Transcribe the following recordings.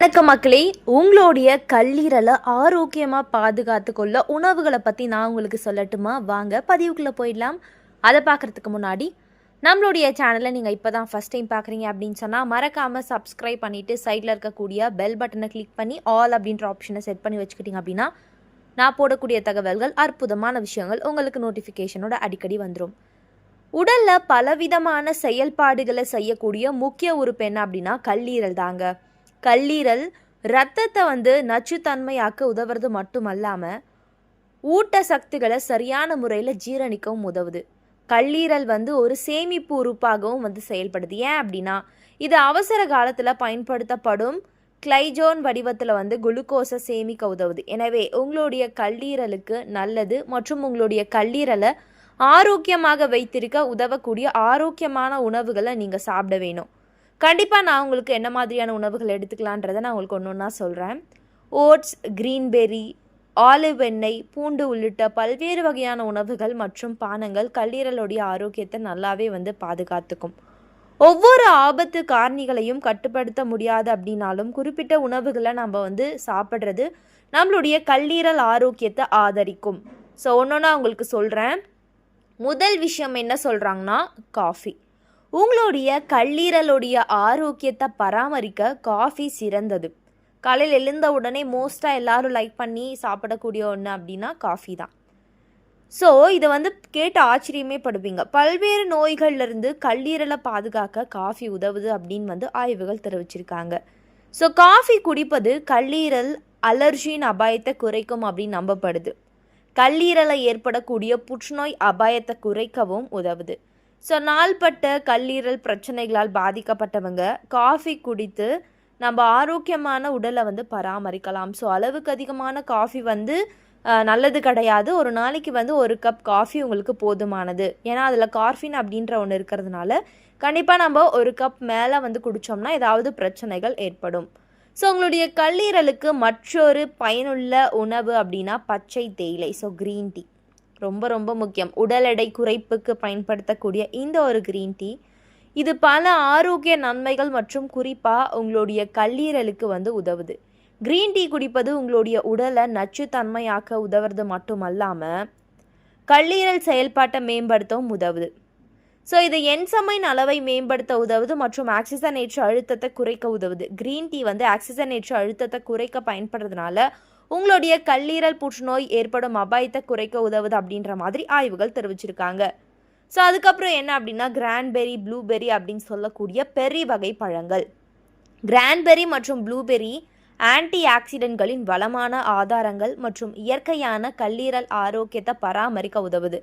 வணக்கம் மக்களே. உங்களுடைய கல்லீரலை ஆரோக்கியமாக பாதுகாத்து கொள்ள உணவுகளை பற்றி நான் உங்களுக்கு சொல்லட்டுமா? வாங்க பதிவுக்குள்ளே போயிடலாம். அதை பார்க்குறதுக்கு முன்னாடி நம்மளுடைய சேனலை நீங்கள் இப்போ தான் ஃபஸ்ட் டைம் பார்க்குறீங்க அப்படின்னு சொன்னால் மறக்காமல் சப்ஸ்கிரைப் பண்ணிவிட்டு சைடில் இருக்கக்கூடிய பெல் பட்டனை கிளிக் பண்ணி ஆல் அப்படின்ற ஆப்ஷனை செட் பண்ணி வச்சுக்கிட்டீங்க அப்படின்னா நான் போடக்கூடிய தகவல்கள் அற்புதமான விஷயங்கள் உங்களுக்கு நோட்டிஃபிகேஷனோட அடிக்கடி வந்துடும் உடலில் பலவிதமான செயல்பாடுகளை செய்யக்கூடிய முக்கிய உறுப்பு என்ன அப்படின்னா கல்லீரல் தாங்க. கல்லீரல் ரத்தத்தை வந்து நச்சுத்தன்மையாக்க உதவுறது அல்லாமல் ஊட்ட சக்திகளை சரியான முறையில் ஜீரணிக்கவும் உதவுது. கல்லீரல் வந்து ஒரு சேமிப்பு உறுப்பாகவும் வந்து செயல்படுது. ஏன் அப்படின்னா இது அவசர காலத்தில் பயன்படுத்தப்படும் கிளைஜோன் வடிவத்தில் வந்து குளுக்கோஸை சேமிக்க உதவுது. எனவே உங்களுடைய கல்லீரலுக்கு நல்லது மற்றும் உங்களுடைய கல்லீரலை ஆரோக்கியமாக வைத்திருக்க உதவக்கூடிய ஆரோக்கியமான உணவுகளை நீங்கள் சாப்பிட வேணும். கண்டிப்பாக நான் உங்களுக்கு என்ன மாதிரியான உணவுகள் எடுத்துக்கலான்றதை நான் உங்களுக்கு ஒன்று ஒன்றா சொல்கிறேன் ஓட்ஸ் கிரீன்பெர்ரி ஆலிவ் எண்ணெய் பூண்டு உள்ளிட்ட பல்வேறு வகையான உணவுகள் மற்றும் பானங்கள் கல்லீரலுடைய ஆரோக்கியத்தை நல்லாவே வந்து பாதுகாத்துக்கும். ஒவ்வொரு ஆபத்து காரணிகளையும் கட்டுப்படுத்த முடியாது அப்படின்னாலும் குறிப்பிட்ட உணவுகளை நம்ம வந்து சாப்பிட்றது நம்மளுடைய கல்லீரல் ஆரோக்கியத்தை ஆதரிக்கும். ஸோ ஒன்று உங்களுக்கு சொல்கிறேன் முதல் விஷயம் என்ன சொல்கிறாங்கன்னா காஃபி உங்களுடைய கல்லீரலுடைய ஆரோக்கியத்தை பராமரிக்க காஃபி சிறந்தது. காலையில் எழுந்த உடனே மோஸ்ட்டாக எல்லாரும் லைக் பண்ணி சாப்பிடக்கூடிய ஒன்று அப்படின்னா காஃபி தான். ஸோ இதை வந்து கேட்டு ஆச்சரியமே படுவீங்க. பல்வேறு நோய்கள்லேருந்து கல்லீரலை பாதுகாக்க காஃபி உதவுது அப்படின்னு வந்து ஆய்வுகள் தெரிவிச்சிருக்காங்க. ஸோ காஃபி குடிப்பது கல்லீரல் அலர்ஜியின் அபாயத்தை குறைக்கும் அப்படின்னு நம்பப்படுது. கல்லீரலை ஏற்படக்கூடிய புற்றுநோய் அபாயத்தை குறைக்கவும் உதவுது. ஸோ நாள்பட்ட கல்லீரல் பிரச்சனைகளால் பாதிக்கப்பட்டவங்க காஃபி குடித்து நம்ம ஆரோக்கியமான உடலை வந்து பராமரிக்கலாம். ஸோ அளவுக்கு அதிகமான காஃபி வந்து நல்லது கிடையாது. ஒரு நாளைக்கு வந்து ஒரு கப் காஃபி உங்களுக்கு போதுமானது. ஏன்னா அதில் கார்ஃபின் அப்படின்ற ஒன்று இருக்கிறதுனால கண்டிப்பாக நம்ம ஒரு கப் மேலே வந்து குடித்தோம்னா ஏதாவது பிரச்சனைகள் ஏற்படும். ஸோ உங்களுடைய கல்லீரலுக்கு மற்றொரு பயனுள்ள உணவு அப்படின்னா பச்சை தேயிலை. ஸோ க்ரீன் டீ ரொம்ப ரொம்ப முக்கியம். உடல் எடை குறைப்புக்கு பயன்படுத்தக்கூடிய இந்த ஒரு க்ரீன் டீ இது பல ஆரோக்கிய நன்மைகள் மற்றும் குறிப்பாக உங்களுடைய கல்லீரலுக்கு வந்து உதவுது. க்ரீன் டீ குடிப்பது உங்களுடைய உடலை நச்சுத்தன்மையாக்க உதவுறது மட்டுமல்லாமல் கல்லீரல் செயல்பாட்டை மேம்படுத்தவும் உதவுது. ஸோ இது என்சமைன் அளவை மேம்படுத்த உதவுது மற்றும் ஆக்சிஜனேற்ற அழுத்தத்தை குறைக்க உதவுது. க்ரீன் டீ வந்து ஆக்சிஜனேற்ற அழுத்தத்தை குறைக்க பயன்படுறதுனால உங்களுடைய கல்லீரல் புற்றுநோய் ஏற்படும் அபாயத்தை குறைக்க உதவுது அப்படின்ற மாதிரி ஆய்வுகள் தெரிவிச்சிருக்காங்க. ஸோ அதுக்கப்புறம் என்ன அப்படின்னா கிராண்ட்பெரி ப்ளூபெரி அப்படின்னு சொல்லக்கூடிய பெரி வகை பழங்கள். கிராண்ட்பெரி மற்றும் ப்ளூபெரி ஆன்டி ஆக்சிடென்ட்களின் வளமான ஆதாரங்கள் மற்றும் இயற்கையான கல்லீரல் ஆரோக்கியத்தை பராமரிக்க உதவுது.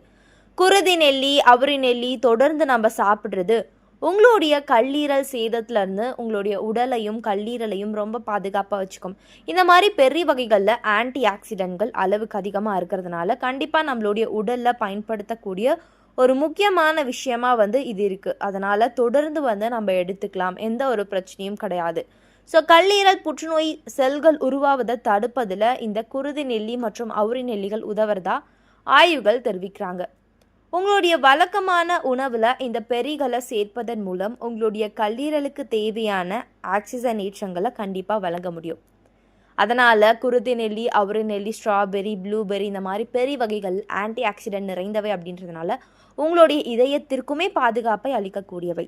குருதி நெல்லி அவரி நெல்லி தொடர்ந்து நம்ம சாப்பிட்றது உங்களுடைய கல்லீரல் சேதத்துலேருந்து உங்களுடைய உடலையும் கல்லீரலையும் ரொம்ப பாதுகாப்பாக வச்சுக்கும். இந்த மாதிரி பெரிய வகைகளில் ஆன்டி ஆக்சிடென்ட்கள் அளவுக்கு அதிகமாக இருக்கிறதுனால கண்டிப்பாக நம்மளுடைய உடலில் பயன்படுத்தக்கூடிய ஒரு முக்கியமான விஷயமா வந்து இது இருக்குது அதனால் தொடர்ந்து வந்து நம்ம எடுத்துக்கலாம். எந்த ஒரு பிரச்சனையும் கிடையாது. ஸோ கல்லீரல் புற்றுநோய் செல்கள் உருவாவதை தடுப்பதில் இந்த குருதி நெல்லி மற்றும் அவுரி நெல்லிகள் உதவுறதா ஆய்வுகள் தெரிவிக்கிறாங்க. உங்களுடைய வழக்கமான உணவில் இந்த பெரிகளை சேர்ப்பதன் மூலம் உங்களுடைய கல்லீரலுக்கு தேவையான ஆக்சிஜனேற்றங்களை கண்டிப்பாக வழங்க முடியும். அதனால் குருதி நெல்லி அவரு நெல்லி ஸ்ட்ராபெரி ப்ளூபெரி இந்த மாதிரி பெரி வகைகள் ஆன்டி ஆக்சிடென்ட் நிறைந்தவை அப்படின்றதுனால உங்களுடைய இதயத்திற்குமே பாதுகாப்பை அளிக்கக்கூடியவை.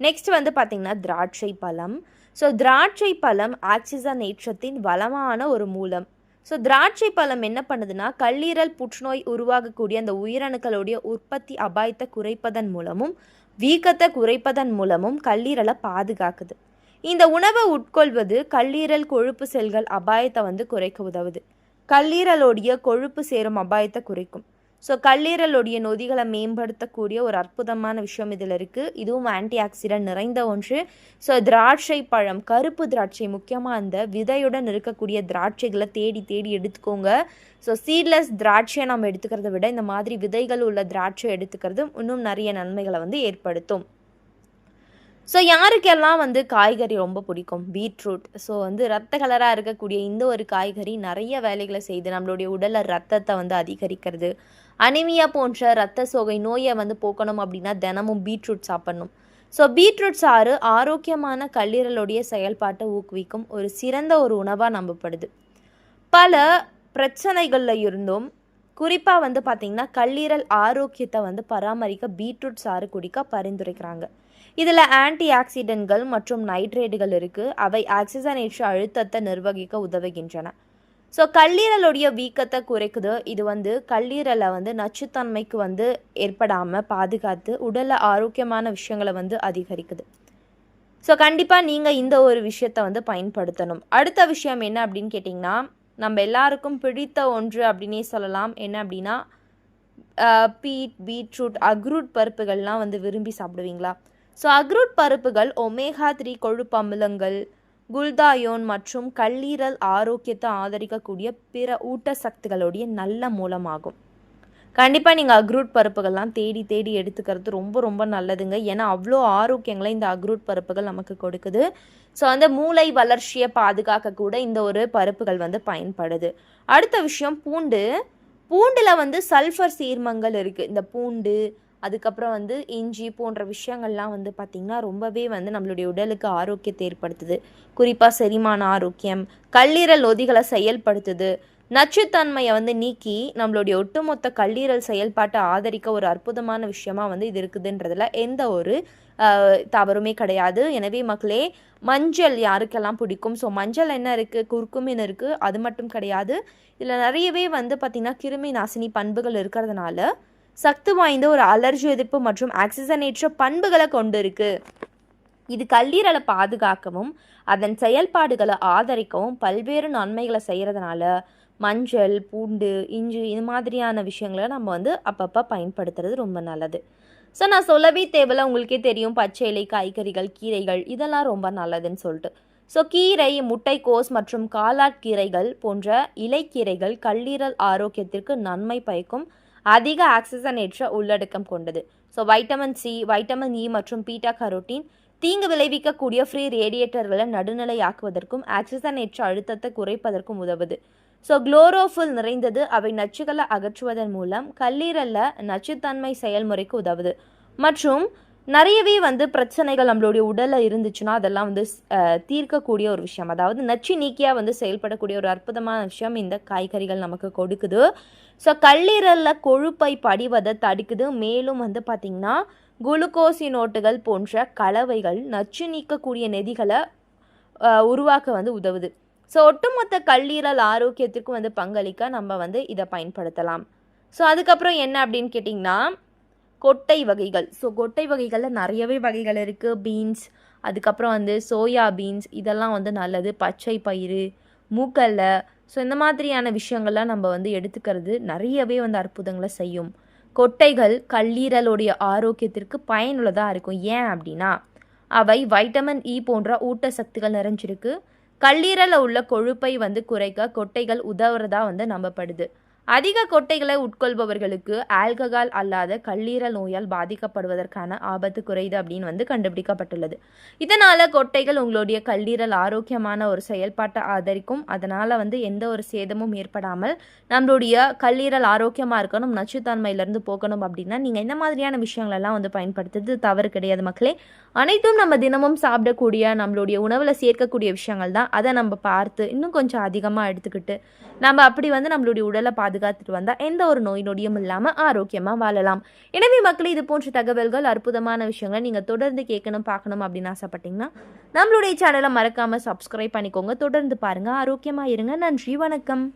நெக்ஸ்ட் வந்து பார்த்திங்கன்னா திராட்சை பழம் ஸோ திராட்சை பழம் ஆக்சிஜனேற்றத்தின் வளமான ஒரு மூலம். ஸோ திராட்சை பழம் என்ன பண்ணுதுன்னா கல்லீரல் புற்றுநோய் உருவாகக்கூடிய அந்த உயிரணுக்களுடைய உற்பத்தி அபாயத்தை குறைப்பதன் மூலமும் வீக்கத்தை குறைப்பதன் மூலமும் கல்லீரலை பாதுகாக்குது. இந்த உணவை உட்கொள்வது கல்லீரல் கொழுப்பு செல்கள் அபாயத்தை வந்து குறைக்க உதவுது. கல்லீரலோடைய கொழுப்பு சேரும் அபாயத்தை குறைக்கும். ஸோ கல்லீரலுடைய நொதிகளை மேம்படுத்தக்கூடிய ஒரு அற்புதமான விஷயம் இதில் இருக்குது இதுவும் ஆன்டி ஆக்சிடென்ட் நிறைந்த ஒன்று. ஸோ திராட்சை பழம் கருப்பு திராட்சை முக்கியமாக அந்த விதையுடன் இருக்கக்கூடிய திராட்சைகளை தேடி தேடி எடுத்துக்கோங்க. ஸோ சீட்லெஸ் திராட்சையை நம்ம எடுத்துக்கிறத விட இந்த மாதிரி விதைகள் உள்ள திராட்சை எடுத்துக்கிறது இன்னும் நிறைய நன்மைகளை வந்து ஏற்படுத்தும். ஸோ யாருக்கெல்லாம் வந்து காய்கறி ரொம்ப பிடிக்கும்? பீட்ரூட். ஸோ வந்து ரத்த கலராக இருக்கக்கூடிய இந்த ஒரு காய்கறி நிறைய வேலைகளை செய்து நம்மளுடைய உடலில் ரத்தத்தை வந்து அதிகரிக்கிறது. அனிமியா போன்ற ரத்த சோகை நோயை வந்து போக்கணும் அப்படின்னா தினமும் பீட்ரூட் சாப்பிடணும். ஸோ பீட்ரூட் சாறு ஆரோக்கியமான கல்லீரலுடைய செயல்பாட்டை ஊக்குவிக்கும் ஒரு சிறந்த ஒரு உணவாக நம்பப்படுது. பல பிரச்சனைகளில் இருந்தும் குறிப்பாக வந்து பார்த்திங்கன்னா கல்லீரல் ஆரோக்கியத்தை வந்து பராமரிக்க பீட்ரூட் சாறு குடிக்க பரிந்துரைக்கிறாங்க. இதில் ஆன்டி ஆக்சிடென்ட்கள் மற்றும் நைட்ரேட்டுகள் இருக்குது அவை ஆக்சிஜனேற்ற அழுத்தத்தை நிர்வகிக்க உதவுகின்றன. ஸோ கல்லீரலுடைய வீக்கத்தை குறைக்குது. இது வந்து கல்லீரலை வந்து நச்சுத்தன்மைக்கு வந்து ஏற்படாமல் பாதுகாத்து உடலில் ஆரோக்கியமான விஷயங்களை வந்து அதிகரிக்குது. ஸோ கண்டிப்பாக நீங்கள் இந்த ஒரு விஷயத்தை வந்து பயன்படுத்தணும். அடுத்த விஷயம் என்ன அப்படின்னு கேட்டிங்கன்னா நம்ம எல்லாருக்கும் பிடித்த ஒன்று அப்படின்னே சொல்லலாம். என்ன அப்படின்னா பீட் பீட்ரூட் அக்ரூட் பருப்புகள்லாம் வந்து விரும்பி சாப்பிடுவீங்களா? ஸோ அக்ரூட் பருப்புகள் ஒமேகா த்ரீ கொழுப்பு அமிலங்கள் குல்தாயோன் மற்றும் கல்லீரல் ஆரோக்கியத்தை ஆதரிக்கக்கூடிய பிற ஊட்டச்சத்துக்களுடைய நல்ல மூலமாகும். கண்டிப்பாக நீங்கள் அக்ரூட் பருப்புகள்லாம் தேடி தேடி எடுத்துக்கிறது ரொம்ப ரொம்ப நல்லதுங்க. ஏன்னா அவ்வளோ ஆரோக்கியங்களை இந்த அக்ரூட் பருப்புகள் நமக்கு கொடுக்குது. ஸோ அந்த மூளை வளர்ச்சியை பாதுகாக்க கூட இந்த ஒரு பருப்புகள் வந்து பயன்படுது. அடுத்த விஷயம் பூண்டு. பூண்டில் வந்து சல்ஃபர் சீர்மங்கள் இருக்குது இந்த பூண்டு அதுக்கப்புறம் வந்து இஞ்சி போன்ற விஷயங்கள்லாம் வந்து பார்த்திங்கன்னா ரொம்பவே வந்து நம்மளுடைய உடலுக்கு ஆரோக்கியத்தை ஏற்படுத்துது. குறிப்பாக செரிமான ஆரோக்கியம் கல்லீரல் நொதிகளை செயல்படுத்துது. நச்சுத்தன்மையை வந்து நீக்கி நம்மளுடைய ஒட்டுமொத்த கல்லீரல் செயல்பாட்டை ஆதரிக்க ஒரு அற்புதமான விஷயமா வந்து இது இருக்குதுன்றதுல எந்த ஒரு தவறுமே கிடையாது. எனவே மக்களே மஞ்சள் யாருக்கெல்லாம் பிடிக்கும்? ஸோ மஞ்சள் என்ன இருக்குது குர்குமின் இருக்குது அது மட்டும் கிடையாது. இதில் நிறையவே வந்து பார்த்திங்கன்னா கிருமி நாசினி பண்புகள் இருக்கிறதுனால சக்தி வாய்ந்த ஒரு அலர்ஜி எதிர்ப்பு மற்றும் ஆக்சிஜனேற்ற பண்புகளை கொண்டிருக்கு. இது கல்லீரலை பாதுகாக்கவும் அதன் செயல்பாடுகளை ஆதரிக்கவும் பல்வேறு நன்மைகளை செய்கிறதுனால மஞ்சள் பூண்டு இஞ்சி இது மாதிரியான விஷயங்களை நம்ம வந்து அப்பப்போ பயன்படுத்துறது ரொம்ப நல்லது. ஸோ நான் சொல்லவே தேவையில்ல. உங்களுக்கே தெரியும். பச்சை இலை காய்கறிகள் கீரைகள் இதெல்லாம் ரொம்ப நல்லதுன்னு சொல்லிட்டு. ஸோ கீரை முட்டைக்கோஸ் மற்றும் காலாட் கீரைகள் போன்ற இலைக்கீரைகள் கல்லீரல் ஆரோக்கியத்திற்கு நன்மை பயக்கும் அதிக ஆக்சிஜனேற்ற உள்ளடக்கம் கொண்டது. So vitamin C vitamin E மற்றும் பீட்டா கரோட்டின் தீங்கு விளைவிக்கக்கூடிய ஃப்ரீ ரேடியேட்டர்களை நடுநிலையாக்குவதற்கும் ஆக்சிஜனேற்ற அழுத்தத்தை குறைப்பதற்கும் உதவுது. ஸோ குளோரோஃபில் நிறைந்தது. அவை நச்சுகளை அகற்றுவதன் மூலம் கல்லீரலில் நச்சுத்தன்மை செயல்முறைக்கு உதவுது. மற்றும் நிறையவே வந்து பிரச்சனைகள் நம்மளுடைய உடலில் இருந்துச்சுன்னா அதெல்லாம் வந்து தீர்க்கக்கூடிய ஒரு விஷயம். அதாவது நச்சு நீக்கியாக வந்து செயல்படக்கூடிய ஒரு அற்புதமான விஷயம் இந்த காய்கறிகள் நமக்கு கொடுக்குது. ஸோ கல்லீரலில் கொழுப்பை படிவதை தடுக்குது. மேலும் வந்து பார்த்திங்கன்னா குளுக்கோசினோட்டுகள் போன்ற கலவைகள் நச்சு நீக்கக்கூடிய நெதிகளை உருவாக்க வந்து உதவுது. ஸோ ஒட்டுமொத்த கல்லீரல் ஆரோக்கியத்திற்கும் வந்து பங்களிக்க நம்ம வந்து இதை பயன்படுத்தலாம். ஸோ அதுக்கப்புறம் என்ன அப்படின்னு கேட்டிங்கன்னா கொட்டை வகைகள். ஸோ கொட்டை வகைகளில் நிறையவே வகைகள் இருக்குது பீன்ஸ் அதுக்கப்புறம் வந்து சோயா பீன்ஸ் இதெல்லாம் வந்து நல்லது. பச்சை பயிறு மூக்கல்ல. ஸோ இந்த மாதிரியான விஷயங்கள்லாம் நம்ம வந்து எடுத்துக்கிறது நிறையவே வந்து அற்புதங்களை செய்யும். கொட்டைகள் கல்லீரலுடைய ஆரோக்கியத்திற்கு பயனுள்ளதாக இருக்கும். ஏன் அப்படின்னா அவை வைட்டமின் இ e போன்ற ஊட்டச்சத்துக்கள் நிறைஞ்சிருக்கு. கல்லீரலில் உள்ள கொழுப்பை வந்து குறைக்க கொட்டைகள் உதவுறதா வந்து நம்பப்படுது. அதிக கொட்டைகளை உட்கொள்பவர்களுக்கு ஆல்கஹால் அல்லாத கல்லீரல் நோயால் பாதிக்கப்படுவதற்கான ஆபத்து குறையுது அப்படின்னு வந்து கண்டுபிடிக்கப்பட்டுள்ளது. இதனால் கொட்டைகள் உங்களுடைய கல்லீரல் ஆரோக்கியமான ஒரு செயல்பாட்டை ஆதரிக்கும். அதனால் வந்து எந்த ஒரு சேதமும் ஏற்படாமல் நம்மளுடைய கல்லீரல் ஆரோக்கியமாக இருக்கணும் நச்சுத்தன்மையிலேருந்து போகணும் அப்படின்னா நீங்கள் இந்த மாதிரியான விஷயங்களெல்லாம் வந்து பயன்படுத்துறது தவறு கிடையாது மக்களே. அனைத்தும் நம்ம தினமும் சாப்பிடக்கூடிய நம்மளுடைய உணவில் சேர்க்கக்கூடிய விஷயங்கள் தான். அதை நம்ம பார்த்து இன்னும் கொஞ்சம் அதிகமாக எடுத்துக்கிட்டு நம்ம அப்படி வந்து நம்மளுடைய உடலை பாதுகாத்துட்டு வந்தால் எந்த ஒரு நோய் நொடியும் இல்லாமல் ஆரோக்கியமாக வாழலாம். எனவே மக்கள் இது போன்ற தகவல்கள் அற்புதமான விஷயங்களை நீங்கள் தொடர்ந்து கேட்கணும் பார்க்கணும் அப்படின்னு ஆசைப்பட்டீங்கன்னா நம்மளுடைய சேனலை மறக்காமல் சப்ஸ்கிரைப் பண்ணிக்கோங்க. தொடர்ந்து பாருங்கள் ஆரோக்கியமாக இருங்க. நன்றி. வணக்கம்.